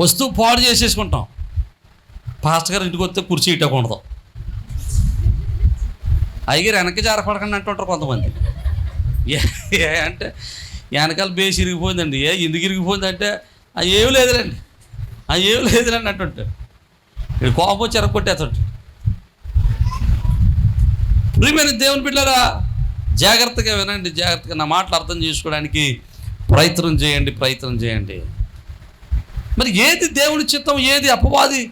వస్తువు పాడు చేసేసుకుంటాం. పాస్టర్ గారు ఇంటికి వస్తే కుర్చీ ఇట్టకూడదు. అయ్యగారు వెనక్కి జారపడకండి అంటుంటారు కొంతమంది. ఏ ఏ అంటే వెనకాల బేస్ ఇరిగిపోయిందండి. ఏ ఎందుకు ఇరిగిపోయిందంటే అది ఏమి లేదులేండి. అది ఏమి లేదులేండి అంటుంటారు ఇక్కడ కోపం వచ్చి ఎరగొట్టేస్తుంటారు ప్రియమైన దేవుని బిడ్డరా జాగ్రత్తగా వినండి జాగ్రత్తగా నా మాటలు అర్థం చేసుకోవడానికి ప్రయత్నం చేయండి ప్రయత్నం చేయండి. మరి ఏది దేవుని చిత్తం ఏది అపవాది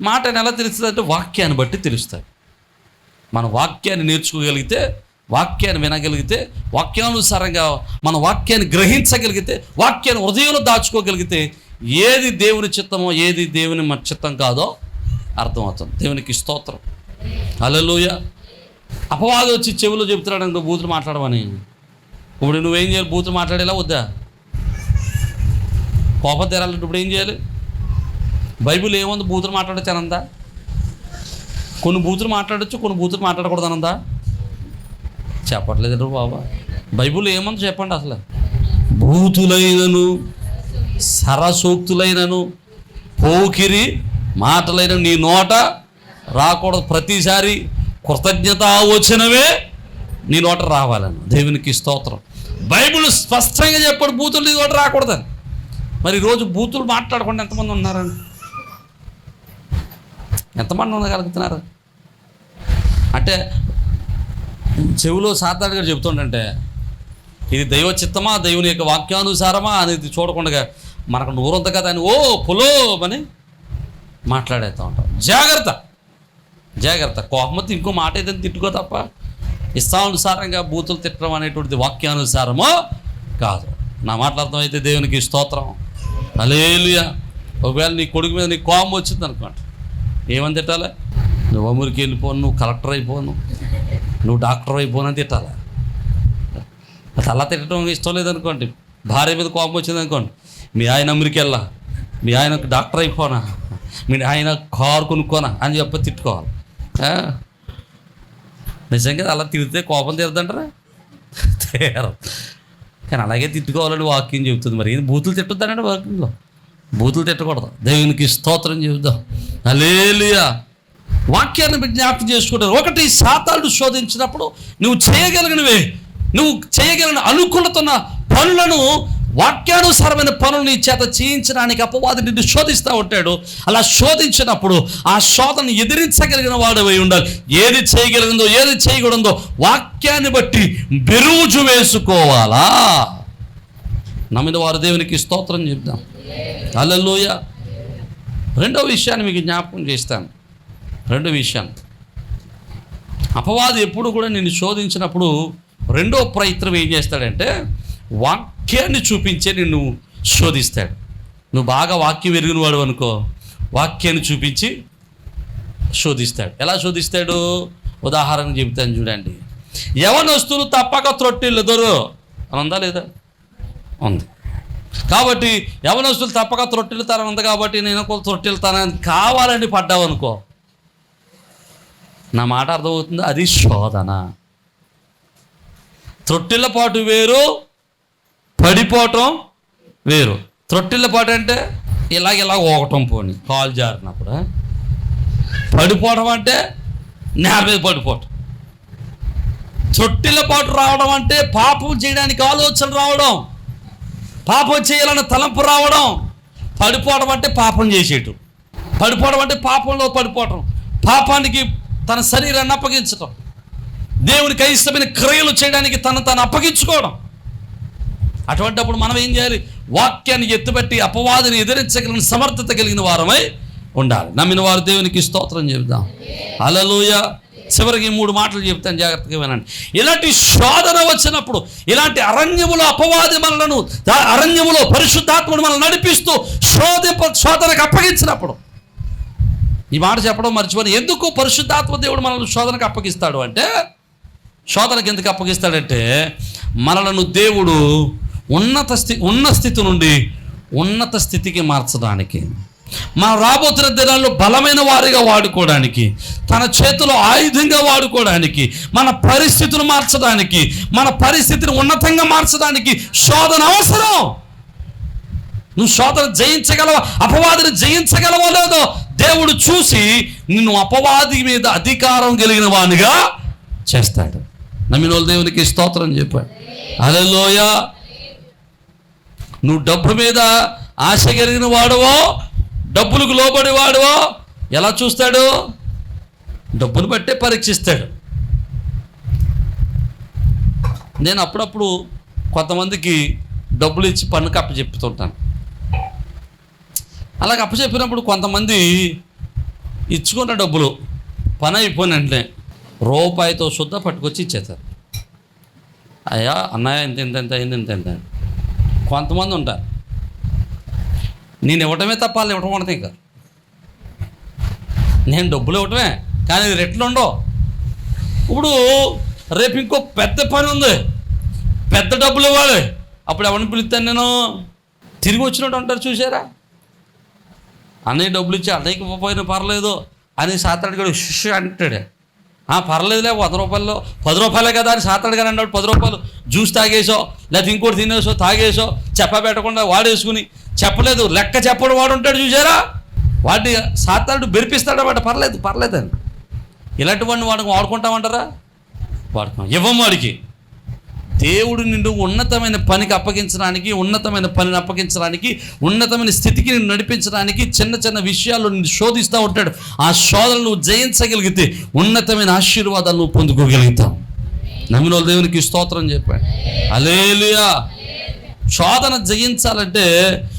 మాట అని ఎలా తెలుస్తుంది అంటే వాక్యాన్ని బట్టి తెలుస్తాయి. మన వాక్యాన్ని నేర్చుకోగలిగితే వాక్యాన్ని వినగలిగితే వాక్యానుసారంగా మన వాక్యాన్ని గ్రహించగలిగితే వాక్యాన్ని హృదయంలో దాచుకోగలిగితే ఏది దేవుని చిత్తమో ఏది దేవుని మన చిత్తం కాదో అర్థమవుతుంది. దేవునికి స్తోత్రం. అలలోయ అపవాదం వచ్చి చెవిలో చెబుతున్నాడు నువ్వు బూతులు మాట్లాడమని ఇప్పుడు నువ్వేం చేయాలి? బూతులు మాట్లాడేలా వద్దా? కోపం తీరాలంటే ఇప్పుడు ఏం చేయాలి? బైబిల్ ఏముంది? బూతులు మాట్లాడచ్చు అనందా కొన్ని బూతులు మాట్లాడచ్చు కొన్ని బూతులు మాట్లాడకూడదు అనందా చెప్పట్లేదు బాబా. బైబిల్ ఏముంది చెప్పండి అసలు? బూతులైనను సరసూక్తులైనను పోకిరి మాటలైన నీ నోట రాకూడదు. ప్రతిసారి కృతజ్ఞత వచ్చినవే నీ నోట రావాలని దేవునికి స్తోత్రం. బైబిల్ స్పష్టంగా చెప్పాడు బూతులు నీ నోట రాకూడదని. మరి రోజు బూతులు మాట్లాడకుండా ఎంతమంది ఉన్నారండి? ఎంతమంది ఉండగలుగుతున్నారు? అంటే చెవిలో సాతాడు గారు చెబుతుండంటే ఇది దైవ చిత్తమా దైవుని యొక్క వాక్యానుసారమా అనేది చూడకుండా మనకు నూరంత కదా అని ఓ పులో అని మాట్లాడేస్తూ ఉంటాం. జాగ్రత్త! జాగ్రత్త! కోపమతి ఇంకో మాట ఏదైనా తిట్టుకో తప్ప ఇష్టానుసారంగా బూతులు తిట్టడం అనేటువంటిది వాక్యానుసారమో కాదు. నా మాట్లాడటం దేవునికి స్తోత్రం. అలేలుయా ఒకవేళ నీ కొడుకు మీద నీ కోపం వచ్చింది అనుకోండి. ఏమని తిట్టాలి? నువ్వు అమూరికి వెళ్ళిపోను నువ్వు కలెక్టర్ అయిపోను నువ్వు డాక్టర్ అయిపోను అని తిట్టాలి. అది అలా తిట్టడం ఇష్టం లేదనుకోండి భార్య మీద కోపం వచ్చింది అనుకోండి. మీ ఆయన అమెరికా వెళ్ళా మీ ఆయన డాక్టర్ అయిపోనా మీ ఆయన కారు కొనుక్కోనా అని చెప్పి తిట్టుకోవాలి. నిజంగా అలా తిరిగితే కోపం తీరదంటారా? తీరం కానీ అలాగే తిట్టుకోవాలని వాక్యం చెబుతుంది. మరి ఇది బూతులు తిట్టొద్దానండి వాక్యంలో. బూతులు తిట్టకూడదు. దేవునికి స్తోత్రం చెబుదాం. అలేలుయా వాక్యాన్ని జ్ఞాపకం చేసుకుంటారు. ఒకటి శాతాలు శోధించినప్పుడు నువ్వు చేయగలిగినవే. నువ్వు చేయగలిగిన అనుకున్న పనులను వాక్యానుసారమైన పనులు నీ చేత చేయించడానికి అపవాది నిన్ను శోధిస్తూ ఉంటాడు. అలా శోధించినప్పుడు ఆ శోధన ఎదిరించగలిగిన వాడవై ఉండాలి. ఏది చేయగలిగిందో ఏది చేయకూడదో వాక్యాన్ని బట్టి బెరుజు వేసుకోవాలా? నమ్మిన వారు దేవునికి స్తోత్రం చెప్దాం. అల్లలోయ రెండో విషయాన్ని మీకు జ్ఞాపకం చేస్తాను. రెండో విషయం. అపవాది ఎప్పుడు కూడా నిన్ను శోధించినప్పుడు రెండో ప్రయత్నం ఏం చేస్తాడంటే వాక్యాన్ని చూపించే నిన్ను శోధిస్తాడు. నువ్వు బాగా వాక్యం ఎరిగిన వాడు అనుకో వాక్యాన్ని చూపించి శోధిస్తాడు. ఎలా శోధిస్తాడు? ఉదాహరణ చెబుతాను చూడండి. యవనస్తులు తప్పక త్రొట్టిల్లుదరు అని ఉందా లేదా? ఉంది. కాబట్టి యవనస్తులు తప్పక త్రొట్టిల్తారని ఉంది కాబట్టి నేను త్రొట్టిల్తానని కావాలని పడ్డావు అనుకో. నా మాట అర్థమవుతుంది? అది శోధన. త్రొట్టిళ్ళ పాటు వేరు పడిపోవటం వేరు. త్రొట్టిళ్ళ పాటు అంటే ఇలాగ ఇలా ఓగటం పోని కాలు జారినప్పుడు. పడిపోవడం అంటే నేల మీద పడిపోవటం. త్రొట్టిళ్ళ పాటు రావడం అంటే పాపం చేయడానికి ఆలోచన రావడం పాపం చేయాలన్న తలంపు రావడం. పడిపోవడం అంటే పాపం చేసేయటం. పడిపోవడం అంటే పాపంలో పడిపోవటం. పాపానికి తన శరీరాన్ని అప్పగించటం. దేవునికి అయిష్టమైన క్రియలు చేయడానికి తను తను అప్పగించుకోవడం. అటువంటప్పుడు మనం ఏం చేయాలి? వాక్యాన్ని ఎత్తుపెట్టి అపవాదిని ఎదిరించగలిగిన సమర్థత కలిగిన వారమై ఉండాలి. నమ్మిన వారు దేవునికి స్తోత్రం చెబుదాం. అలలోయ చివరికి మూడు మాటలు చెప్తాను జాగ్రత్తగా వినండి. ఇలాంటి శోధన వచ్చినప్పుడు ఇలాంటి అరణ్యములో అపవాది మనలను అరణ్యములో పరిశుద్ధాత్ముడు మనల్ని నడిపిస్తూ శోధింప శోధనకు అప్పగించినప్పుడు ఈ మాట చెప్పడం మర్చిపోయి ఎందుకు పరిశుద్ధాత్మ దేవుడు మనల్ని శోధనకు అప్పగిస్తాడు అంటే శోధనకు ఎందుకు అప్పగిస్తాడంటే మనలను దేవుడు ఉన్నత స్థితి ఉన్న స్థితి నుండి ఉన్నత స్థితికి మార్చడానికి మా రాబోతున్న దినాల్లో బలమైన వారిగా వాడుకోవడానికి తన చేతిలో ఆయుధంగా వాడుకోవడానికి మన పరిస్థితులు మార్చడానికి మన పరిస్థితిని ఉన్నతంగా మార్చడానికి శోధన అవసరం. నువ్వు శోధన జయించగలవా? అపవాదిని జయించగలవో లేదో దేవుడు చూసి నిన్ను అపవాది మీద అధికారం కలిగిన వానిగా చేస్తాడు. నమ్మినోళ్ళు దేవునికి స్తోత్రం చెప్పాడు. అలలోయ నువ్వు డబ్బు మీద ఆశ కలిగిన వాడవో డబ్బులకు లోబడి వాడవో ఎలా చూస్తాడు? డబ్బును బట్టే పరీక్షిస్తాడు. నేను అప్పుడప్పుడు కొంతమందికి డబ్బులు ఇచ్చి పన్నుకు అప్పచెప్పుతుంటాను అలాగ అప్పచెప్పినప్పుడు కొంతమంది ఇచ్చుకున్న డబ్బులు పని అయిపోయిన వెంటనే రూపాయితో శుద్ధ పట్టుకొచ్చి ఇచ్చేస్తారు. అయ్యా అన్నయ్య ఇంత ఇంత ఇంత అయింది ఇంత ఇంత. అయింది. కొంతమంది ఉంటారు. నేను ఇవ్వటమే తప్ప వాళ్ళు ఇవ్వటం ఉండదు ఇంకా నేను డబ్బులు ఇవ్వటమే కానీ రెట్లు ఉండవు. ఇప్పుడు రేపు ఇంకో పెద్ద పని ఉంది. పెద్ద డబ్బులు ఇవ్వాలి. అప్పుడు ఎవరిని పిలుస్తాను నేను? తిరిగి వచ్చినట్టు అంటారు చూసారా అన్నయ్య డబ్బులు ఇచ్చి అన్నయ్యకి ఇవ్వకపోయినా పర్లేదు. అని సాతాడు గారు అంటాడు. పర్లేదులే వంద రూపాయలు పది రూపాయలే కదా అని సాతాడు గారు అన్నాడు. పది రూపాయలు జ్యూస్ తాగేసో లేకపోతే ఇంకోటి తినేసో తాగేసో చెప్ప పెట్టకుండా వాడేసుకుని చెప్పలేదు. లెక్క చెప్పడం వాడు ఉంటాడు చూసారా? వాడిని సాతాడు బెరిపిస్తాడన్నమాట. పర్లేదు పర్లేదు అని ఇలాంటి వాడిని వాడికి వాడుకుంటామంటారా? వాడుకున్నాం. ఇవ్వం వాడికి. దేవుడు నిన్ను ఉన్నతమైన పనికి అప్పగించడానికి ఉన్నతమైన పనిని అప్పగించడానికి ఉన్నతమైన స్థితికి నిన్ను నడిపించడానికి చిన్న చిన్న విషయాలు నిన్ను శోధిస్తూ ఉంటాడు. ఆ శోధనలు నువ్వు జయించగలిగితే ఉన్నతమైన ఆశీర్వాదాలు నువ్వు పొందుకోగలుగుతావు. నమ్మిన దేవునికి స్తోత్రం చెప్పాడు. అలేలుయా శోధన జయించాలంటే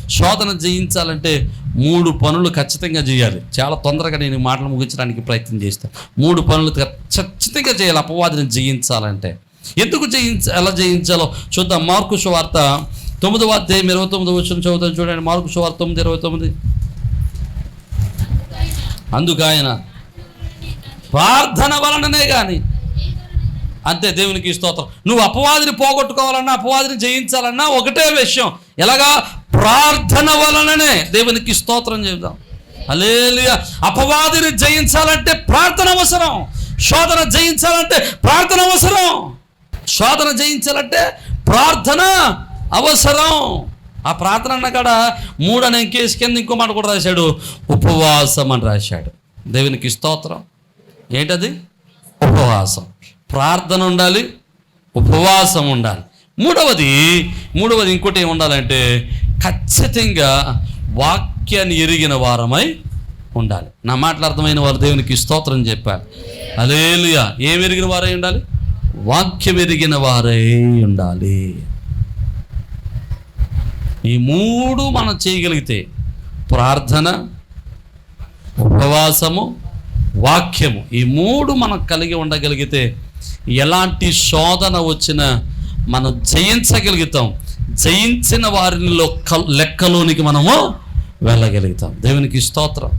శోధన జయించాలంటే మూడు పనులు ఖచ్చితంగా చేయాలి. చాలా తొందరగా నేను మాటలు ముగించడానికి ప్రయత్నం చేస్తాను మూడు పనులు ఖచ్చితంగా చేయాలి. అపవాదిని జయించాలంటే. ఎందుకు జయించ ఎలా జయించాలో చూద్దాం. మార్కు సువార్త తొమ్మిదవ అధ్యాయం ఇరవై తొమ్మిది వచ్చిన చదువుతాం చూడండి. మార్కు సువార్త తొమ్మిది ఇరవై తొమ్మిది. అందుకు ఆయన ప్రార్థన వలననే కానీ అంతే దేవునికి స్తోత్రం. నువ్వు అపవాదిని పోగొట్టుకోవాలన్నా అపవాదిని జయించాలన్నా ఒకటే విషయం. ఎలాగా? ప్రార్థన వలననే దేవునికి స్తోత్రం చెబుదాం. అలేలియ అపవాదిని జయించాలంటే ప్రార్థన అవసరం. శోధన జయించాలంటే ప్రార్థన అవసరం. శోధన జయించాలంటే ప్రార్థన అవసరం. ఆ ప్రార్థన అన్న కాడ మూడు అనే కేసు కింద ఇంకో మాట కూడా రాశాడు. ఉపవాసం అని రాశాడు. దేవునికి స్తోత్రం. ఏంటది? ఉపవాసం. ప్రార్థన ఉండాలి ఉపవాసం ఉండాలి. మూడవది మూడవది ఇంకోటి ఏమి ఉండాలంటే ఖచ్చితంగా వాక్యాన్ని ఎరిగిన వారమై ఉండాలి. నా మాటలు అర్థమైన వారు దేవునికి స్తోత్రం చెప్పారు. అలేలుయ ఏం ఎరిగిన వారై ఉండాలి? వాక్యం ఎరిగిన వారై ఉండాలి. ఈ మూడు మనం చేయగలిగితే ప్రార్థన ఉపవాసము వాక్యము ఈ మూడు మనం కలిగి ఉండగలిగితే ఎలాంటి శోధన వచ్చినా మనం జయించగలుగుతాం. జయించిన వారిలో కల్- లెక్కలోనికి మనము వెళ్ళగలుగుతాం. దేవునికి స్తోత్రం.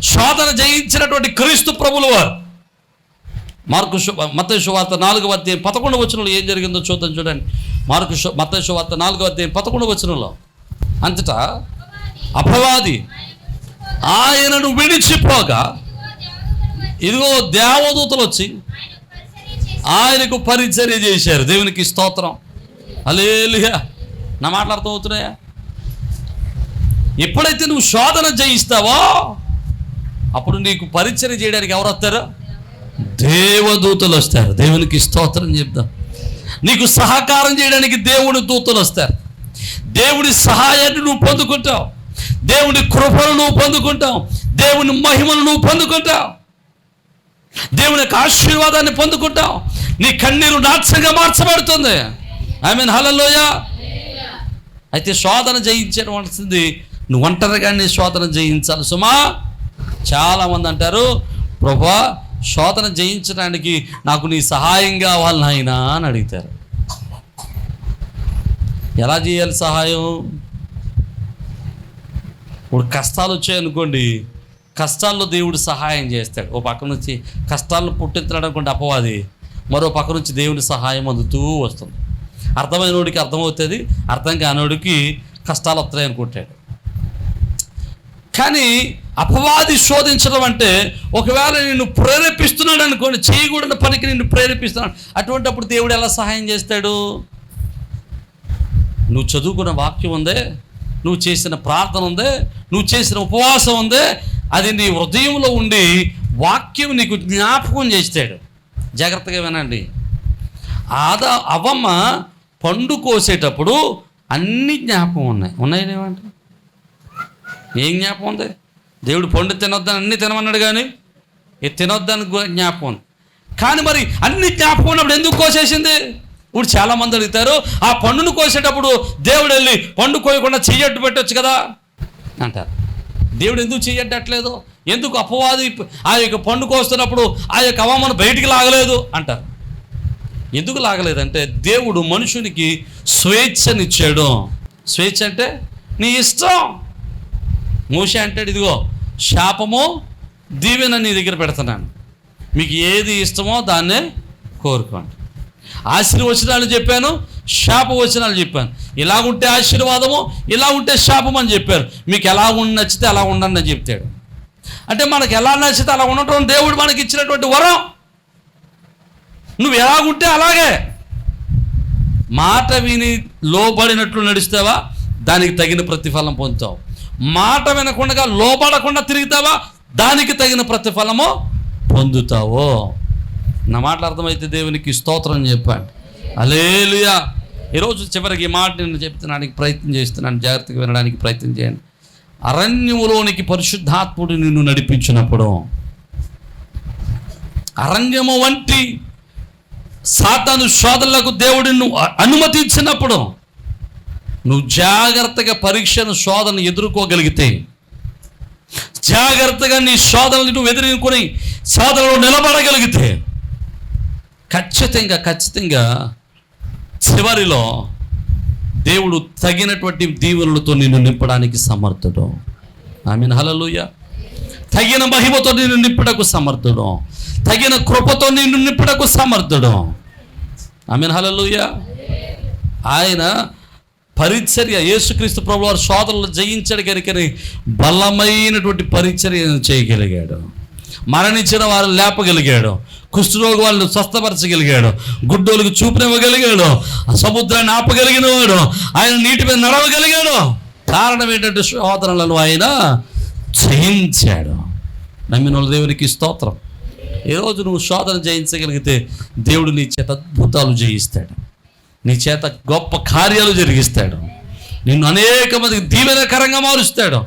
శోధన జయించినటువంటి క్రీస్తు ప్రభులు వారు మార్కు మత శువార్త నాలుగవ అధ్యాయం పదకొండు వచనంలో ఏం జరిగిందో చూద్దాం చూడండి. మార్కు మత శువార్త నాలుగవ అధ్యాయం పదకొండు వచనంలో. అంతటా అపవాది ఆయనను విడిచిపోగా ఇదిగో దేవదూతలు వచ్చి ఆయనకు పరిచర్య చేశారు. దేవునికి స్తోత్రం. అలేలుగా నా మాట్లాడుతూ అవుతున్నాయా? ఎప్పుడైతే నువ్వు శోధన జయిస్తావో అప్పుడు నీకు పరిచర్య చేయడానికి ఎవరు వస్తారు? దేవదూతలు వస్తారు. దేవునికి స్తోత్రం చెప్దాం. నీకు సహకారం చేయడానికి దేవుని దూతలు వస్తారు. దేవుడి సహాయాన్ని నువ్వు పొందుకుంటావు. దేవుని కృపను నువ్వు పొందుకుంటావు. దేవుని మహిమను నువ్వు పొందుకుంటావు. దేవుని యొక్క ఆశీర్వాదాన్ని పొందుకుంటావు. నీ కన్నీరు నాట్యంగా మార్చబడుతుంది. ఐ మీన్ హలలోయ అయితే శోధన జయించవలసింది నువ్వు ఒంటరిగానే శోధన జయించాలి సుమా. చాలామంది అంటారు ప్రభా శోధన జయించడానికి నాకు నీ సహాయం కావాలి నాయనా అని అడిగితారు. ఎలా చేయాలి సహాయం? ఇప్పుడు కష్టాలు వచ్చాయనుకోండి కష్టాల్లో దేవుడు సహాయం చేస్తాడు. ఓ పక్క నుంచి కష్టాలను పుట్టించడం అనుకోండి అపవాది మరో పక్క నుంచి దేవుని సహాయం అందుతూ వస్తుంది. అర్థమైనోడికి అర్థమవుతుంది అర్థం కానివాడికి కష్టాలు వస్తాయి అనుకుంటాడు కానీ అపవాది శోధించడం అంటే ఒకవేళ నిన్ను ప్రేరేపిస్తున్నాడు అనుకోండి చేయకూడని పనికి నిన్ను ప్రేరేపిస్తున్నాడు. అటువంటిప్పుడు దేవుడు ఎలా సహాయం చేస్తాడు? నువ్వు చదువుకున్న వాక్యం ఉందే నువ్వు చేసిన ప్రార్థన ఉందే నువ్వు చేసిన ఉపవాసం ఉందే అది నీ హృదయంలో ఉండి వాక్యం నీకు జ్ఞాపకం చేస్తాడు. జాగ్రత్తగా వినండి. ఆద అవమ్మ పండు కోసేటప్పుడు అన్ని జ్ఞాపకం ఉన్నాయి. ఉన్నాయి ఏమంటే ఏం జ్ఞాపం ఉంది? దేవుడు పండు తినొద్దని అన్ని తినమన్నాడు కానీ ఇది తినొద్దని జ్ఞాపం జ్ఞాపకం ఉంది. కానీ మరి అన్ని జ్ఞాపకం ఉన్నప్పుడు ఎందుకు కోసేసింది? ఇప్పుడు చాలామంది అడుగుతారు ఆ పండును కోసేటప్పుడు దేవుడు వెళ్ళి పండు కోయకుండా చెయ్యట్టు పెట్టవచ్చు కదా? అంటారు. దేవుడు ఎందుకు చెయ్యట్టట్లేదు ఎందుకు అపవాది ఆ యొక్క పండు కోస్తున్నప్పుడు ఆ యొక్క అవమానం బయటికి లాగలేదు? అంటారు. ఎందుకు లాగలేదంటే దేవుడు మనుషునికి స్వేచ్ఛనిచ్చాడు. స్వేచ్ఛ అంటే నీ ఇష్టం. మూష అంటాడు ఇదిగో శాపము దీవెన నీ దగ్గర పెడుతున్నాను. మీకు ఏది ఇష్టమో దాన్నే కోరుకోండి. ఆశీర్వచనాలు చెప్పాను శాపవచనాలు చెప్పాను. ఇలా ఉంటే ఆశీర్వాదము ఇలా ఉంటే శాపం అని చెప్పారు. మీకు ఎలా ఉండి నచ్చితే అలా ఉండండి అని చెప్తాడు. అంటే మనకు ఎలా నచ్చితే అలా ఉండటం దేవుడు మనకి ఇచ్చినటువంటి వరం. నువ్వు ఎలా ఉంటే అలాగే. మాట విని లోబడినట్లు నడుస్తావా? దానికి తగిన ప్రతిఫలం పొందుతావు. మాట వినకుండా లోబడకుండా తిరుగుతావా? దానికి తగిన ప్రతిఫలము పొందుతావో. నా మాటలు అర్థమైతే దేవునికి స్తోత్రం చెప్పాను అలేలుయా ఈరోజు చివరికి ఈ మాట నేను చెప్తున్నానికి ప్రయత్నం చేస్తున్నాను. జాగ్రత్తగా వినడానికి ప్రయత్నం చేయండి. అరణ్యములోనికి పరిశుద్ధాత్ముడు నిన్ను నడిపించినప్పుడు అరణ్యము వంటి సాతాను శోధనలకు దేవుడిని అనుమతించినప్పుడు నువ్వు జాగ్రత్తగా పరీక్షను శోధన ఎదుర్కోగలిగితే జాగ్రత్తగా నీ శోధనలు నువ్వు ఎదుర్కొని శోధనలో నిలబడగలిగితే ఖచ్చితంగా ఖచ్చితంగా చివరిలో దేవుడు తగినటువంటి దీవులతో నిన్ను నింపడానికి సమర్థుడు. ఆమె హలలుయ తగిన మహిమతో నిన్ను నింపుటకు సమర్థుడు. తగిన కృపతో నిన్ను నింపుటకు సమర్థుడు. ఆమె హలలుయ ఆయన పరిచర్య. యేసుక్రీస్తు ప్రభు వారు సోదరులు జయించడు కనుకని బలమైనటువంటి పరిచర్య చేయగలిగాడు. మరణించిన వారిని లేపగలిగాడు. కుష్ఠరోగి వాళ్ళు స్వస్థపరచగలిగాడు. గుడ్డోలకు చూపునివ్వగలిగాడు. సముద్రాన్ని ఆపగలిగిన వాడు ఆయన నీటి మీద నడవగలిగాడు. కారణం ఏంటంటే శోధనలను ఆయన జయించాడు. నమ్మిన వాళ్ళ దేవునికి స్తోత్రం. ఈరోజు నువ్వు శోధన జయించగలిగితే దేవుడు నీ చేత అద్భుతాలు జయిస్తాడు. నీ చేత గొప్ప కార్యాలు జరిగిస్తాడు. నిన్ను అనేక మందికి దీవెనకరంగా మారుస్తాడు.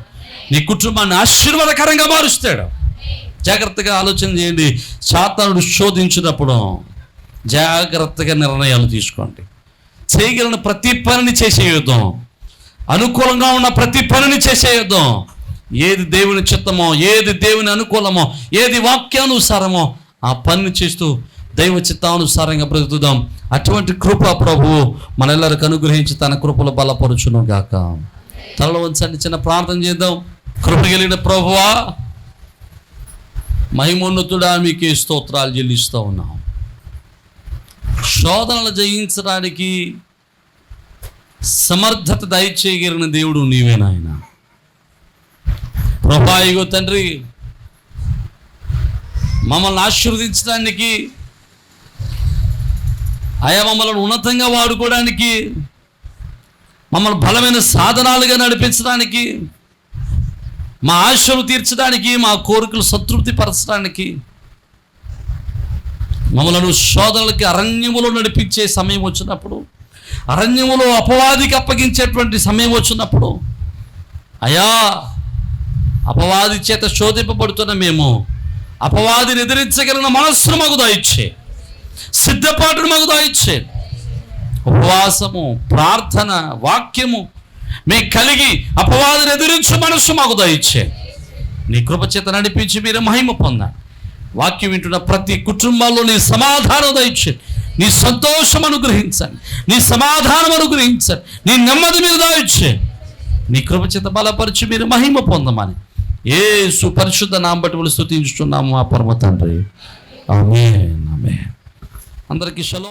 నీ కుటుంబాన్ని ఆశీర్వాదకరంగా మారుస్తాడు. జాగ్రత్తగా ఆలోచన చేయండి. సాతానుడు శోధించినప్పుడు జాగ్రత్తగా నిర్ణయాలు తీసుకోండి. చేయగలిగిన ప్రతి పనిని చేసేయుద్దాం. అనుకూలంగా ఉన్న ప్రతి పనిని చేసేయుద్దాం. ఏది దేవుని చిత్తమో ఏది దేవుని అనుకూలమో ఏది వాక్యానుసారమో ఆ పనిని చేస్తూ దైవ చిత్తానుసారంగా బ్రతుకుదాం. అటువంటి కృప ప్రభువు మనెల్లరికి అనుగ్రహించి తన కృపలో బలపరుచును గాక. తలలో ఉంచండి చిన్న ప్రార్థన చేద్దాం. కృప కలిగిన ప్రభువా మహిమోన్నతుడా మీకే స్తోత్రాలు చెల్లిస్తూ ఉన్నాం. శోధనలు జయించడానికి సమర్థత దయచేయగలిగిన దేవుడు నీవే నాయన. ప్రభాయిగో తండ్రి మమ్మల్ని ఆశీర్వదించడానికి అయా మమ్మల్ని ఉన్నతంగా వాడుకోవడానికి మమ్మల్ని బలమైన సాధనాలుగా నడిపించడానికి మా ఆశలు తీర్చడానికి మా కోరికలు సంతృప్తి పరచడానికి మమ్మలను శోధనలకి అరణ్యములో నడిపించే సమయం వచ్చినప్పుడు అరణ్యములో అపవాదికి అప్పగించేటువంటి సమయం వచ్చినప్పుడు అయా అపవాది చేత శోధింపబడుతున్న మేము అపవాదిని ఎదిరించగలిగిన మనస్సును మగు దాయిచ్చే సిద్ధపాటును మాకు దాయిచ్చే. ఉపవాసము ప్రార్థన వాక్యము మీ కలిగి అపవాదులు ఎదిరించు మనస్సు మాకు దయచ్చే. నీ కృపచేత నడిపించి మీరు మహిమ పొంద. వాక్యం వింటున్న ప్రతి కుటుంబాల్లో నీ సమాధానం దయచండి నీ సంతోషం అనుగ్రహించండి. నీ సమాధానం అనుగ్రహించండి. నీ నెమ్మది మీద దాయిచ్చే. నీ కృపచేత బలపరిచి మీరు మహిమ పొందమని. ఏ సుపరిశుద్ధ నాంబటి స్థుతించుతున్నాము ఆ పరమ తండ్రి. ఆమె ఆమె అందరికీ షలో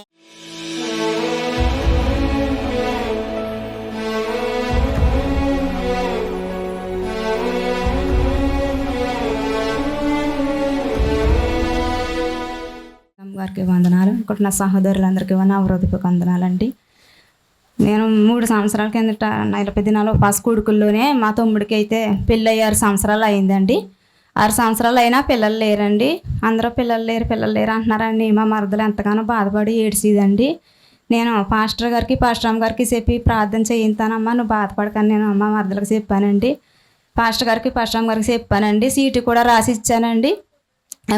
వారికి వందనాలు. ఇంకోటి నా సహోదరులందరికీ నా హృదయపు వందనాలండి. నేను మూడు సంవత్సరాల కిందట నలభై దినాలు పసు కొడుకుల్లోనే మా తమ్ముడికి అయితే పెళ్ళి అయ్యారు సంవత్సరాలు అయిందండి. ఆరు సంవత్సరాలు అయినా పిల్లలు లేరండి. అందరూ పిల్లలు లేరు పిల్లలు లేరు అంటున్నారని మా మరదలు ఎంతగానో బాధపడి ఏడ్చిదండి. నేను పాస్టర్ గారికి పాస్టర్ గారికి చెప్పి ప్రార్థన చేయింతానమ్మా నువ్వు బాధపడకని నేను అమ్మ మరదలకు చెప్పానండి. పాస్టర్ గారికి పాస్టర్ గారికి చెప్పానండి. సీటు కూడా రాసి ఇచ్చానండి.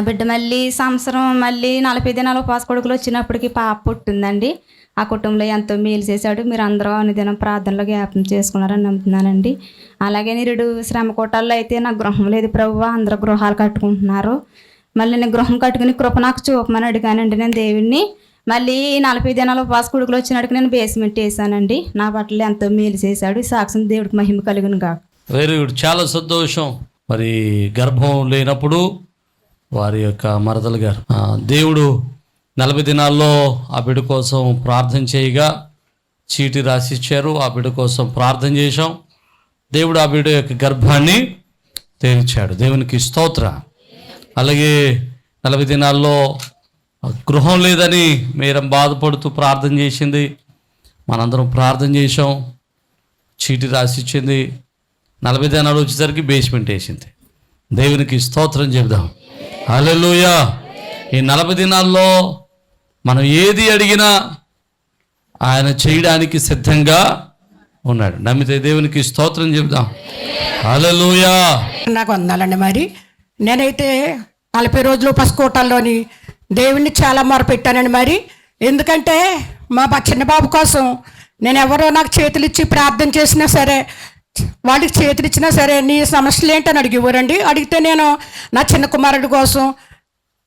బిడ్డ మళ్ళీ సంవత్సరం మళ్ళీ నలభై దినాలు ఉపవాస కొడుకులు వచ్చినప్పటికి పాప పుట్టిందండి. ఆ కుటుంబంలో ఎంతో మేలు చేశాడు. మీరు అందరూ అనుదినం ప్రార్థనలో జ్ఞాపం చేసుకున్నారని నమ్ముతున్నానండి. అలాగే నిరుడు శ్రమ కోటాల్లో అయితే నాకు గృహం లేదు ప్రభు. అందరూ గృహాలు కట్టుకుంటున్నారు. మళ్ళీ నేను గృహం కట్టుకుని కృప నాకు చూపమని అడిగానండి నేను దేవుడిని మళ్ళీ నలభై దినాలు ఉపవాస కొడుకులు వచ్చినట్టుకు నేను బేస్మెంట్ వేసానండి నా పట్ల ఎంతో మేలు చేశాడు. సాక్ష్యం దేవుడికి మహిమ కలుగును కాక వెరీ గుడ్. చాలా సంతోషం. మరి గర్భం లేనప్పుడు వారి యొక్క మరదలు గారు. దేవుడు నలభై దినాల్లో ఆ బిడ్డ కోసం ప్రార్థన చేయగా చీటి రాసి ఇచ్చారు ఆ బిడ్డ కోసం ప్రార్థన చేశాం. దేవుడు ఆ బిడ్డ యొక్క గర్భాన్ని తెరిచాడు. దేవునికి స్తోత్ర. అలాగే నలభై దినాల్లో గృహం లేదని మేరం బాధపడుతూ ప్రార్థన చేసింది. మనందరం ప్రార్థన చేసాం చీటి రాసి ఇచ్చింది నలభై దినాలు వచ్చేసరికి బేస్మెంట్ వేసింది. దేవునికి స్తోత్రం చెబుదాం. అలెలుయా ఈ నలభై దినాల్లో మనం ఏది అడిగినా ఆయన చేయడానికి సిద్ధంగా ఉన్నాడు. నమ్మితే దేవునికి స్తోత్రం చెబుదాం. హల్లెలూయా. నాకు వందాలండి మరి. నేనైతే నలభై రోజులు పసుకోటాల్లోని దేవుణ్ణి చాలా మొరపెట్టానండి మరి. ఎందుకంటే మా బా చిన్న బాబు కోసం నేను ఎవరో నాకు చేతులు ఇచ్చి ప్రార్థన చేసినా సరే వాళ్ళకి చేతినిచ్చినా సరే నీ సమస్యలు ఏంటని అడిగేవారండి అడిగితే నేను నా చిన్న కుమారుడి కోసం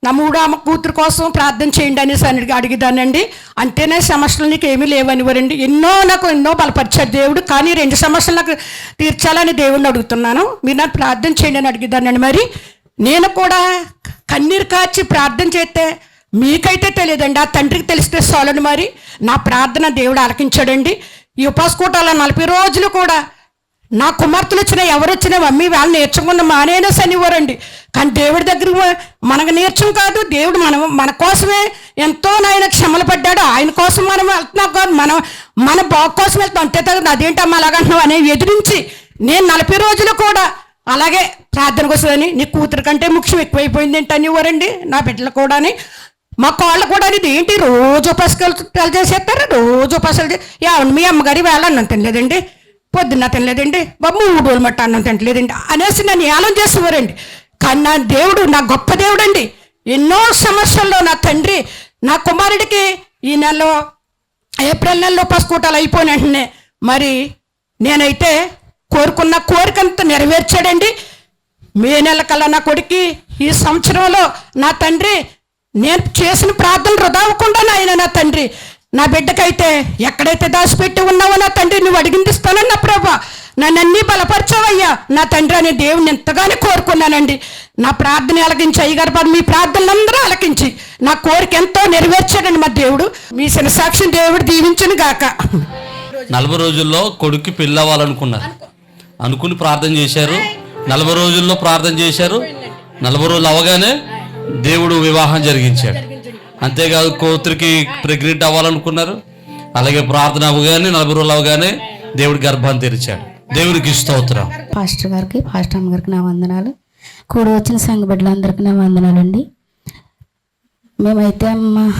నా మూడో అమ్మ కూతురు కోసం ప్రార్థన చేయండి అనేసి అని అడిగిదానండి అంతేనే సమస్యలు నీకు ఏమీ లేవనివ్వరండి ఎన్నో నాకు ఎన్నో బలపరిచాడు దేవుడు కానీ రెండు సమస్యలు నాకు తీర్చాలని దేవుడిని అడుగుతున్నాను. మీరు నాకు ప్రార్థన చేయండి అని అడిగిదానండి మరి నేను కూడా కన్నీరు కాచి ప్రార్థన చేస్తే మీకైతే తెలియదండి. ఆ తండ్రికి తెలిస్తే చాలండి మరి. నా ప్రార్థన దేవుడు ఆలకించాడండి. ఈ ఉపాసకూటాల నలభై రోజులు కూడా నా కుమార్తెలు వచ్చినా ఎవరు వచ్చినా మమ్మీ వాళ్ళు నేర్చుకున్న మానేనా శనివారండి. కానీ దేవుడి దగ్గర మనకు నేర్చం కాదు దేవుడు మనం మన కోసమే ఎంతో నాయన క్షమలు పడ్డాడు. ఆయన కోసం మనం వెళ్తున్నాం కాదు మనం మన బాగు కోసం వెళ్తాం అంతే తగ్గదు అదేంటమ్మా అలాగంటున్నావు అనేవి ఎదిరించి నేను నలభై రోజులు కూడా అలాగే ప్రార్థన కోసమని నీ కూతురు కంటే ముఖ్యం ఎక్కువైపోయింది ఏంటి అనేవారండి నా బిడ్డలు కూడాని. మా కాళ్ళు కూడా అనేది ఏంటి? రోజు ఉపాసకాలు చేసేస్తారు? రోజు ఉపాసాలు చే- ఏమండి మీ అమ్మగారి వేళ అన్నం తినలేదండి? పొద్దున్న తినలేదండి బాబు మూడు రోజులు మట్ట అన్నం తినలేదండి. అనేసి నన్ను ఏలం చేసేవారండి. కానీ నా దేవుడు నా గొప్ప దేవుడు అండి ఎన్నో సంవత్సరాల్లో నా తండ్రి నా కుమారుడికి ఈ నెలలో ఏప్రిల్ నెలలో పసుకూటాలు అయిపోయిన వెంటనే మరి నేనైతే కోరుకున్న కోరికంత నెరవేర్చాడండి. మే నెల కల్లా నా కొడుక్కి ఈ సంవత్సరంలో నా తండ్రి నేను చేసిన ప్రార్థన వృధా ఆయన నా తండ్రి నా బిడ్డకైతే ఎక్కడైతే దాచిపెట్టి ఉన్నావో నా తండ్రి నువ్వు అడిగింది ఇస్తానన్న ప్రభా. నన్నన్నీ బలపరచవయ్యా. నా తండ్రి అనే దేవుని ఎంతగానో కోరుకున్నానండి. నా ప్రార్థన ఆలకించి అయ్యగారు పాడు మీ ప్రార్థనలందరూ ఆలకించి నా కోరిక ఎంతో నెరవేర్చాడండి మా దేవుడు. మీ శనసాక్షి దేవుడు దీవించను గాక. నలభై రోజుల్లో కొడుకు పెళ్ళి అవ్వాలనుకున్నారు. అనుకుని ప్రార్థన చేశారు. నలభై రోజుల్లో ప్రార్థన చేశారు. నలభై రోజులు అవగానే దేవుడు వివాహం జరిగించాడు. అంతేకాదు కూతురికి ప్రెగ్నెంట్ అవ్వాలనుకున్నారు. అలాగే ప్రార్థన అవగానే నలభై రోజులు అవగానే దేవుడి గర్భాన్ని తెరిచాడు. దేవుడికి స్తోత్రం. పాస్టర్ గారికి పాస్టర్ అమ్మ గారికి నా వందనాలు. కూడి వచ్చిన సంఘ బిడ్డలందరికీ నా వందనాలండి. మేమైతే మా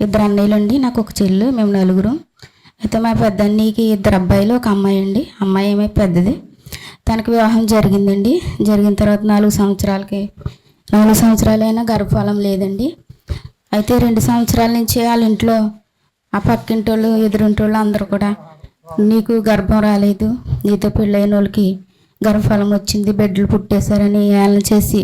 ఇద్దరు అన్నయ్యలండి నాకు ఒక చెల్లు మేము నలుగురు. అయితే మా పెద్ద అన్నయ్యకి ఇద్దరు అబ్బాయిలు ఒక అమ్మాయి అండి. అమ్మాయి ఏమో పెద్దది. తనకి వివాహం జరిగిందండి. జరిగిన తర్వాత నాలుగు సంవత్సరాలకి నాలుగు సంవత్సరాలైనా గర్భఫలం లేదండి. అయితే రెండు సంవత్సరాల నుంచి వాళ్ళ ఇంట్లో ఆ పక్కింటి వాళ్ళు అందరూ కూడా నీకు గర్భం రాలేదు నీతో పెళ్ళైన వాళ్ళకి గర్భఫలం వచ్చింది బిడ్డలు పుట్టేశారని ఏళ్ళని చేసి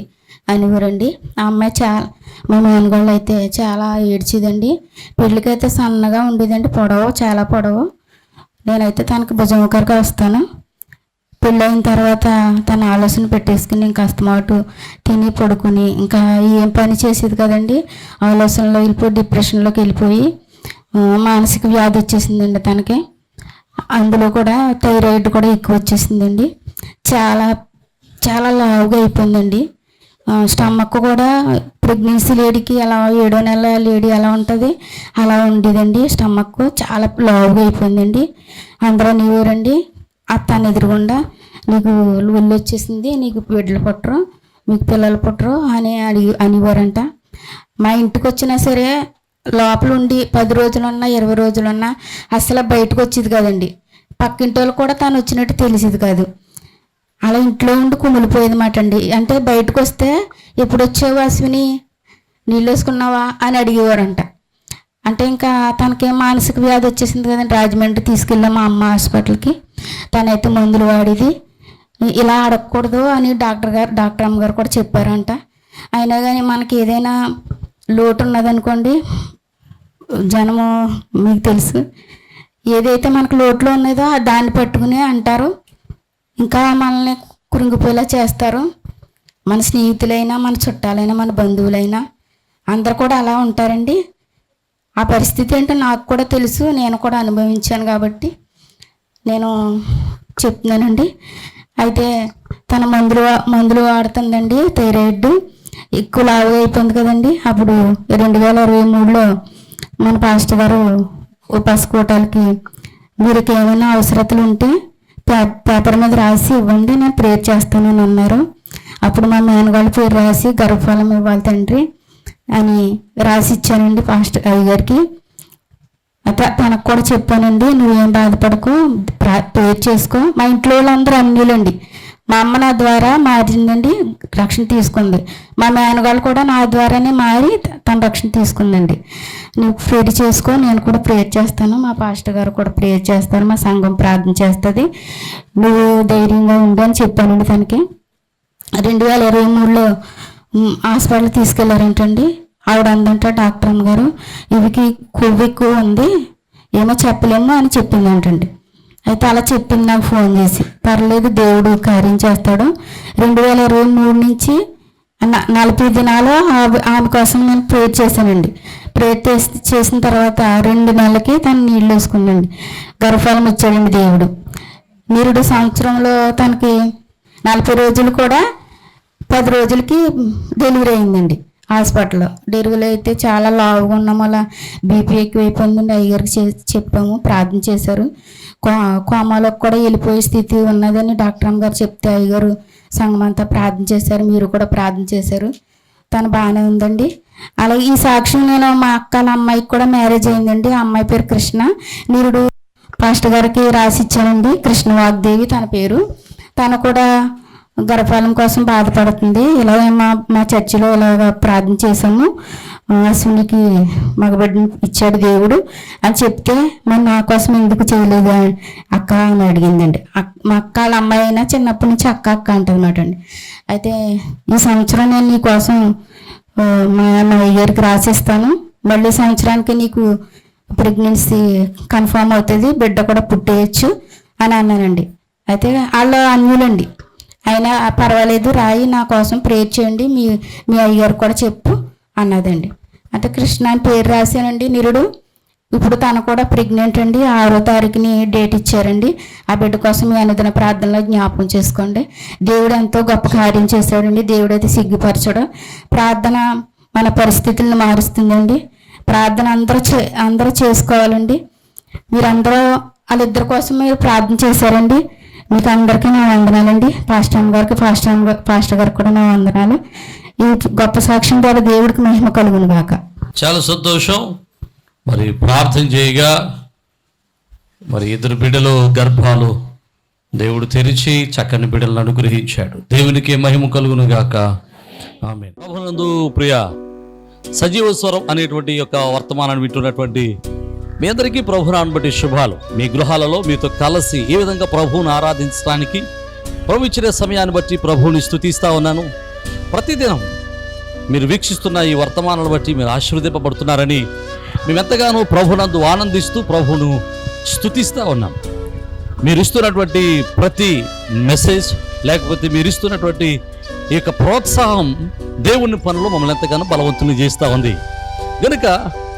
అనివ్వరండి. ఆ అమ్మాయి చాలా మా మేనగాళ్ళు అయితే చాలా ఏడ్చిదండి. పెళ్ళికైతే సన్నగా ఉండేదండి పొడవు చాలా పొడవు. నేనైతే తనకు భుజం ఒకరికి వస్తాను. పెళ్ళైన తర్వాత తన ఆలోచన పెట్టేసుకుని ఇంకా అస్తమాటు తిని పడుకుని ఇంకా ఏం పని చేసేది కదండి? ఆలోచనలో వెళ్ళిపోయి డిప్రెషన్లోకి వెళ్ళిపోయి మానసిక వ్యాధి వచ్చేసిందండి తనకి. అందులో కూడా థైరాయిడ్ కూడా ఎక్కువ వచ్చేసిందండి. చాలా చాలా లావుగా అయిపోయిందండి. స్టమక్ కూడా ప్రెగ్నెన్సీ లేడీకి ఎలా ఏడో నెల లేడీ ఎలా ఉంటుంది అలా ఉండేదండి. స్టమక్ చాలా లావుగా అయిపోయిందండి. అందరూ నీవేరండి అత్తాన్ని ఎదురుగుండా నీకు ఒళ్ళు వచ్చేసింది నీకు బిడ్డలు పుట్టరు మీకు పిల్లలు పుట్టరు అని అడిగి అనేవారంట. మా ఇంటికి వచ్చినా సరే లోపల ఉండి పది రోజులున్నా ఇరవై రోజులున్నా అసలు బయటకు వచ్చేది కదండి. పక్కింటి వాళ్ళు కూడా తను వచ్చినట్టు తెలిసేది కాదు. అలా ఇంట్లో ఉండి కుమిలిపోయేది మాట అండి. అంటే బయటకు వస్తే ఎప్పుడు వచ్చావు అశ్విని? నీళ్ళు వేసుకున్నావా అని అడిగేవారంట. అంటే ఇంకా తనకి మానసిక వ్యాధి వచ్చేసింది కదండి. రాజమండ్రి తీసుకెళ్ళాం మా అమ్మ హాస్పిటల్కి. తనైతే మందులు వాడేది. ఇలా అడగకూడదు అని డాక్టర్ గారు డాక్టర్ అమ్మగారు కూడా చెప్పారంట. అయినా కానీ మనకి ఏదైనా లోటు ఉన్నదనుకోండి జనము మీకు తెలుసు. ఏదైతే మనకు లోటులో ఉన్నదో దాన్ని పట్టుకుని అంటారు. ఇంకా మనల్ని కురింగిపోయేలా చేస్తారు. మన స్నేహితులైనా మన చుట్టాలైనా మన బంధువులైనా అందరు కూడా అలా ఉంటారండి. ఆ పరిస్థితి ఏంటో నాకు కూడా తెలుసు నేను కూడా అనుభవించాను కాబట్టి నేను చెప్తున్నానండి. అయితే తన మందులు మందులు వాడుతుందండి థైరాయిడ్. ఎక్కువ లావుగా అయిపోయింది కదండి. అప్పుడు రెండు వేల ఇరవై మూడులో మన పాస్టర్ గారు ఉపాసకోటాలకి వీరికి ఏమైనా అవసరతలు ఉంటే పేపర్ మీద రాసి ఇవ్వండి నేను ప్రేర్ చేస్తానని అన్నారు. అప్పుడు మా మేనగాళ్ళ పేరు రాసి గర్భఫలం ఇవ్వాలి తండ్రి. అని రాసి ఇచ్చానండి పాస్టర్ అయ్యగారికి అయితే తనకు కూడా చెప్పానండి నువ్వేం బాధపడకు ప్రా- ప్రేర్ చేసుకో. మా ఇంట్లో వాళ్ళందరూ అన్యులండి. మా అమ్మ నా ద్వారా మారిందండి రక్షణ తీసుకుంది. మా మేనగాళ్ళు కూడా నా ద్వారానే మారి తన రక్షణ తీసుకుందండి. నువ్వు ప్రేర్ చేసుకో నేను కూడా ప్రేర్ చేస్తాను మా పాస్టర్ గారు కూడా ప్రేర్ చేస్తారు మా సంఘం ప్రార్థన చేస్తుంది. నువ్వు ధైర్యంగా ఉండు అని చెప్పానండి తనకి. రెండు వేల ఇరవై మూడులో హాస్పిటల్ తీసుకెళ్ళారంటండి? ఆవిడ అందంట డాక్టర్ అమ్మ గారు. ఇవికి కొవ్వు ఎక్కువ ఉంది. ఏమో చెప్పలేము అని చెప్పింది అంటండి అయితే అలా చెప్పింది నాకు ఫోన్ చేసి. పర్లేదు దేవుడు కార్యం చేస్తాడు. రెండు వేల ఇరవై మూడు నుంచి న- నలభై దినాలు ఆమె ఆమె కోసం నేను ప్రేర్ చేశానండి. ప్రేర్ చేసి చేసిన తర్వాత రెండు నెలలకి తను నీళ్ళు వేసుకుందండి. గర్భఫలం వచ్చాడండి దేవుడు. నిరుడు సంవత్సరంలో తనకి నలభై రోజులు కూడా పది రోజులకి డెలివరీ అయిందండి. హాస్పిటల్లో డెలివరీ అయితే చాలా లావుగా ఉన్నాము అలా బీపీ ఎక్కువైపోయిందండి. అయ్యగారికి చే- చెప్పాము ప్రార్థన చేశారు. కో కోమాలోకి కూడా వెళ్ళిపోయే స్థితి ఉన్నదని డాక్టర్ అమ్మగారు చెప్తే అయ్యగారు సంఘం అంతా ప్రార్థన చేశారు. మీరు కూడా ప్రార్థన చేశారు. తను బాగానే ఉందండి. అలాగే ఈ సాక్ష్యం నేను మా అక్కల అమ్మాయికి కూడా మ్యారేజ్ అయిందండి. ఆ అమ్మాయి పేరు కృష్ణ. నిరుడు పాస్టర్ గారికి రాసి ఇచ్చానండి. కృష్ణ వాగ్దేవి తన పేరు. తను కూడా గర్భఫలం కోసం బాధపడుతుంది. ఇలా మా మా చర్చిలో ఇలాగ ప్రార్థన చేసాము అశ్వినికి మగబిడ్డని ఇచ్చాడు దేవుడు. అని చెప్తే మరి నా కోసం ఎందుకు చేయలేదు? అని అక్క అని అడిగిందండి. మా అక్క వాళ్ళ అమ్మాయి అయినా చిన్నప్పటి నుంచి అక్క అక్క అంటున్నాడు అండి అయితే ఈ సంవత్సరం నేను నీ కోసం మా మా గారికి రాసిస్తాను. మళ్ళీ సంవత్సరానికి నీకు ప్రెగ్నెన్సీ కన్ఫామ్ అవుతుంది. బిడ్డ కూడా పుట్టేయచ్చు అని అన్నానండి. అయితే వాళ్ళు అన్యులండి. అయినా పర్వాలేదు రాయి నా కోసం ప్రేర్ చేయండి మీ మీ అయ్యగారు కూడా చెప్పు అన్నదండి. అంటే కృష్ణ అని పేరు రాశానండి నిరుడు. ఇప్పుడు తను కూడా ప్రెగ్నెంట్ అండి ఆరో తారీఖుని డేట్ ఇచ్చారండి. ఆ బిడ్డ కోసం మీ అనుదిన ప్రార్థనలో జ్ఞాపకం చేసుకోండి. దేవుడు ఎంతో గొప్ప కార్యం చేశాడండి దేవుడు అయితే సిగ్గుపరచడం. ప్రార్థన మన పరిస్థితులను మారుస్తుందండి. ప్రార్థన అందరూ చే అందరూ చేసుకోవాలండి. మీరందరూ వాళ్ళిద్దరి కోసం మీరు ప్రార్థన చేశారండి. మీకు అందరికీ నా వందనాలండి. పాస్టర్ అమ్మ గారికి పాస్టర్ అమ్మ పాస్టర్ గారికి కూడా నా వందనాలు. ఈ గొప్ప సాక్ష్యం ద్వారా దేవుడికి మహిమ కలుగును గాక. చాలా సంతోషం. మరి ప్రార్థన చేయగా మరి ఇద్దరు బిడ్డలు గర్భాలు దేవుడు తెరిచి చక్కని బిడ్డలను అనుగ్రహించాడు. దేవునికి మహిమ కలుగును గాక. ఆమె ప్రియ సజీవ స్వరం అనేటువంటి యొక్క వర్తమానాన్ని వింటున్నటువంటి మీ అందరికీ ప్రభునాన్ని బట్టి శుభాలు. మీ గృహాలలో మీతో కలిసి ఈ విధంగా ప్రభువును ఆరాధించడానికి ప్రభు ఇచ్చిన సమయాన్ని బట్టి ప్రభువుని స్థుతిస్తా ఉన్నాను. ప్రతిదినం మీరు వీక్షిస్తున్న ఈ వర్తమానాలను బట్టి మీరు ఆశీర్వదింపబడుతున్నారని మేమెంతగానో ప్రభునందు ఆనందిస్తూ ప్రభువును స్థుతిస్తూ ఉన్నాం. మీరు ఇస్తున్నటువంటి ప్రతి మెసేజ్ లేకపోతే మీరు ఇస్తున్నటువంటి ఈ యొక్క ప్రోత్సాహం దేవుని పనులు మమ్మల్ని ఎంతగానో బలవంతుని చేస్తూ ఉంది. కనుక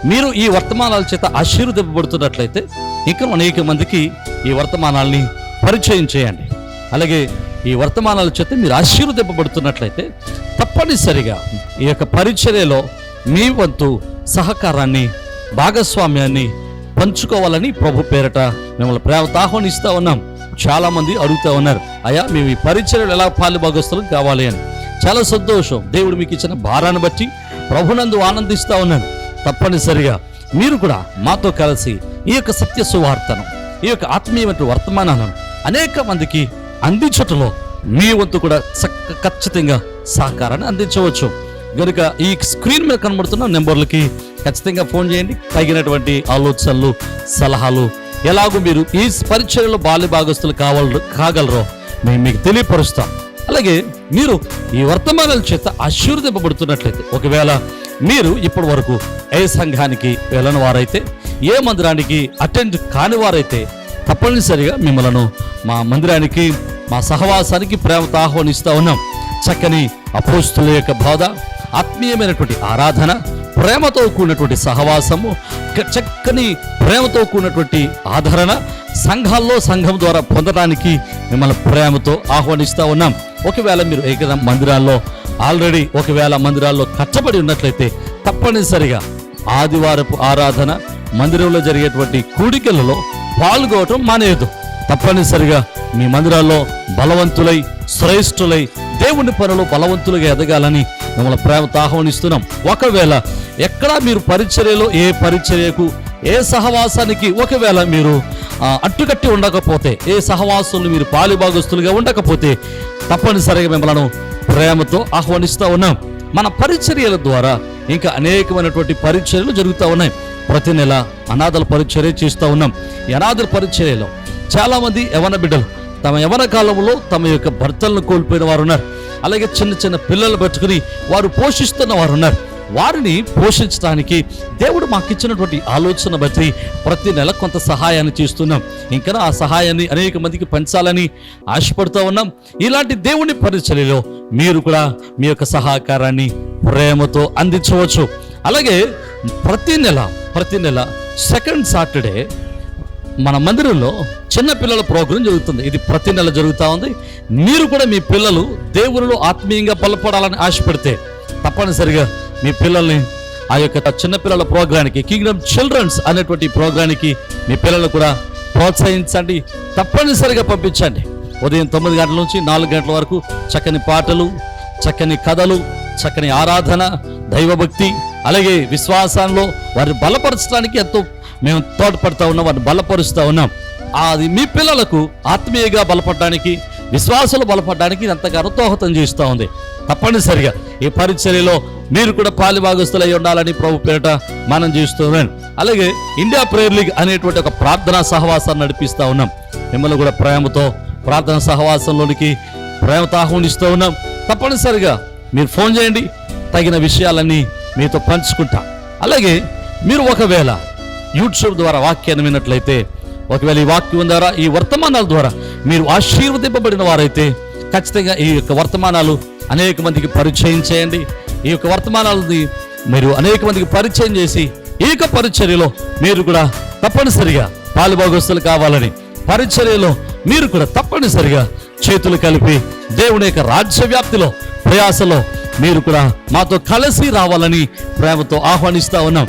మీరు ఈ వర్తమానాల చేత ఆశీర్వదింపబడుతున్నట్లయితే ఇంకా అనేక మందికి ఈ వర్తమానాల్ని పరిచయం చేయండి. అలాగే ఈ వర్తమానాల చేత మీరు ఆశీర్వదింపబడుతున్నట్లయితే తప్పనిసరిగా ఈ యొక్క పరిచర్యలో మీ వంతు సహకారాన్ని భాగస్వామ్యాన్ని పంచుకోవాలని ప్రభు పేరట మిమ్మల్ని ప్రేమతో ఆహ్వానిస్తూ ఉన్నాం. చాలా మంది అడుగుతూ ఉన్నారు అయ్యా మేము ఈ పరిచర్యలు ఎలా పాలు భాగస్తులం కావాలి అని. చాలా సంతోషం. దేవుడు మీకు ఇచ్చిన భారాన్ని బట్టి ప్రభునందు ఆనందిస్తూ ఉన్నాను. తప్పనిసరిగా మీరు కూడా మాతో కలిసి ఈ యొక్క సత్య సువార్తను ఈ యొక్క ఆత్మీయమైన వర్తమానాలను అనేక మందికి అందించటంలో మీ వంతు కూడా చక్క ఖచ్చితంగా సహకారాన్ని అందించవచ్చు. గనుక ఈ స్క్రీన్ మీద కనబడుతున్న నెంబర్లకి ఖచ్చితంగా ఫోన్ చేయండి. తగినటువంటి ఆలోచనలు సలహాలు ఎలాగో మీరు ఈ పరిచయంలో బాల్య భాగస్తులు కావాల కాగలరో మేము మీకు తెలియపరుస్తాం అలాగే మీరు ఈ వర్తమానాల చేత ఆశీర్వదింపబడుతున్నట్లయితే ఒకవేళ మీరు ఇప్పటి వరకు ఏ సంఘానికి వెళ్ళని వారైతే ఏ మందిరానికి అటెండ్ కాని వారైతే తప్పనిసరిగా మిమ్మలను మా మందిరానికి మా సహవాసానికి ప్రేమతో ఆహ్వానిస్తూ ఉన్నాం. చక్కని అపోస్తుల యొక్క బోధ ఆత్మీయమైనటువంటి ఆరాధన ప్రేమతో కూడినటువంటి సహవాసము చక్కని ప్రేమతో కూడినటువంటి ఆదరణ సంఘాల్లో సంఘం ద్వారా పొందడానికి మిమ్మల్ని ప్రేమతో ఆహ్వానిస్తూ ఉన్నాం. ఒకవేళ మీరు ఏకైనా మందిరాల్లో ఆల్రెడీ ఒకవేళ మందిరాల్లో కట్టబడి ఉన్నట్లయితే తప్పనిసరిగా ఆదివారపు ఆరాధన మందిరంలో జరిగేటువంటి కూడికలలో పాల్గొవటం మానేయదు తప్పనిసరిగా మీ మందిరాల్లో బలవంతులై శ్రేష్ఠులై దేవుని పనులు బలవంతులుగా ఎదగాలని మిమ్మల్ని ప్రేమతో ఆహ్వానిస్తున్నాం. ఒకవేళ ఎక్కడా మీరు పరిచర్యలో ఏ పరిచర్యకు ఏ సహవాసానికి ఒకవేళ మీరు అట్టుకట్టి ఉండకపోతే ఏ సహవాసులు మీరు పాలిభాగస్తులుగా ఉండకపోతే తప్పనిసరిగా మిమ్మల్ని ప్రేమతో ఆహ్వానిస్తూ ఉన్నాం. మన పరిచర్యల ద్వారా ఇంకా అనేకమైనటువంటి పరిచర్యలు జరుగుతూ ఉన్నాయి. ప్రతి నెల అనాథల పరిచర్య చేస్తూ ఉన్నాం. ఈ అనాథల పరిచర్యలో చాలామంది యవన బిడ్డలు తమ యవన కాలంలో తమ యొక్క భర్తలను కోల్పోయిన వారు ఉన్నారు అలాగే చిన్న చిన్న పిల్లలు పెట్టుకుని వారు పోషిస్తున్న వారు ఉన్నారు వారిని పోషించడానికి దేవుడు మాకు ఇచ్చినటువంటి ఆలోచన బట్టి ప్రతి నెల కొంత సహాయాన్ని చేస్తున్నాం. ఇంకా ఆ సహాయాన్ని అనేక మందికి పంచాలని ఆశపడుతూ ఉన్నాం. ఇలాంటి దేవుని పరిచర్యలో మీరు కూడా మీ యొక్క సహకారాన్ని ప్రేమతో అందించవచ్చు. అలాగే ప్రతి నెల ప్రతి నెల సెకండ్ సాటర్డే మన మందిరంలో చిన్న పిల్లల ప్రోగ్రాం జరుగుతుంది. ఇది ప్రతి నెల జరుగుతూ ఉంది. మీరు కూడా మీ పిల్లలు దేవునిలో ఆత్మీయంగా బలపడాలని ఆశపడితే తప్పనిసరిగా మీ పిల్లల్ని ఆ యొక్క చిన్న పిల్లల ప్రోగ్రానికి కింగ్డమ్ చిల్డ్రన్స్ అనేటువంటి ప్రోగ్రానికి మీ పిల్లలు కూడా ప్రోత్సహించండి. తప్పనిసరిగా పంపించండి. ఉదయం తొమ్మిది గంటల నుంచి నాలుగు గంటల వరకు చక్కని పాటలు చక్కని కథలు చక్కని ఆరాధన దైవభక్తి అలాగే విశ్వాసంలో వారిని బలపరచడానికి ఎంతో మేము తోడ్పడతా ఉన్నాం వారిని బలపరుస్తూ ఉన్నాం. అది మీ పిల్లలకు ఆత్మీయంగా బలపడడానికి విశ్వాసాలు బలపడడానికి ఎంతగానో దోహదం చేస్తూ ఉంది. తప్పనిసరిగా ఈ పరిచర్యలో మీరు కూడా పాలిభాగస్తులై ఉండాలని ప్రభు పేరిట మనం చేస్తున్నాను అలాగే ఇండియా ప్రేయర్ లీగ్ అనేటువంటి ఒక ప్రార్థనా సహవాసాన్ని నడిపిస్తూ ఉన్నాం. మిమ్మల్ని కూడా ప్రేమతో ప్రార్థన సహవాసంలోనికి ప్రేమతో ఆహ్వానిస్తూ ఉన్నాం. తప్పనిసరిగా మీరు ఫోన్ చేయండి తగిన విషయాలన్నీ మీతో పంచుకుంటా. అలాగే మీరు ఒకవేళ యూట్యూబ్ ద్వారా వాక్యాన్ని విన్నట్లయితే ఒకవేళ ఈ వాక్యం ద్వారా ఈ వర్తమానాల ద్వారా మీరు ఆశీర్వదింపబడిన వారైతే ఖచ్చితంగా ఈ యొక్క వర్తమానాలు అనేక మందికి పరిచయం చేయండి. ఈ యొక్క వర్తమానాలని మీరు అనేక మందికి పరిచయం చేసి ఈ యొక్క పరిచర్యలో మీరు కూడా తప్పనిసరిగా పాలుభాగస్తులు కావాలని పరిచర్యలో మీరు కూడా తప్పనిసరిగా చేతులు కలిపి దేవుని యొక్క రాజ్య వ్యాప్తిలో ప్రయాసలో మీరు కూడా మాతో కలిసి రావాలని ప్రేమతో ఆహ్వానిస్తా ఉన్నాం.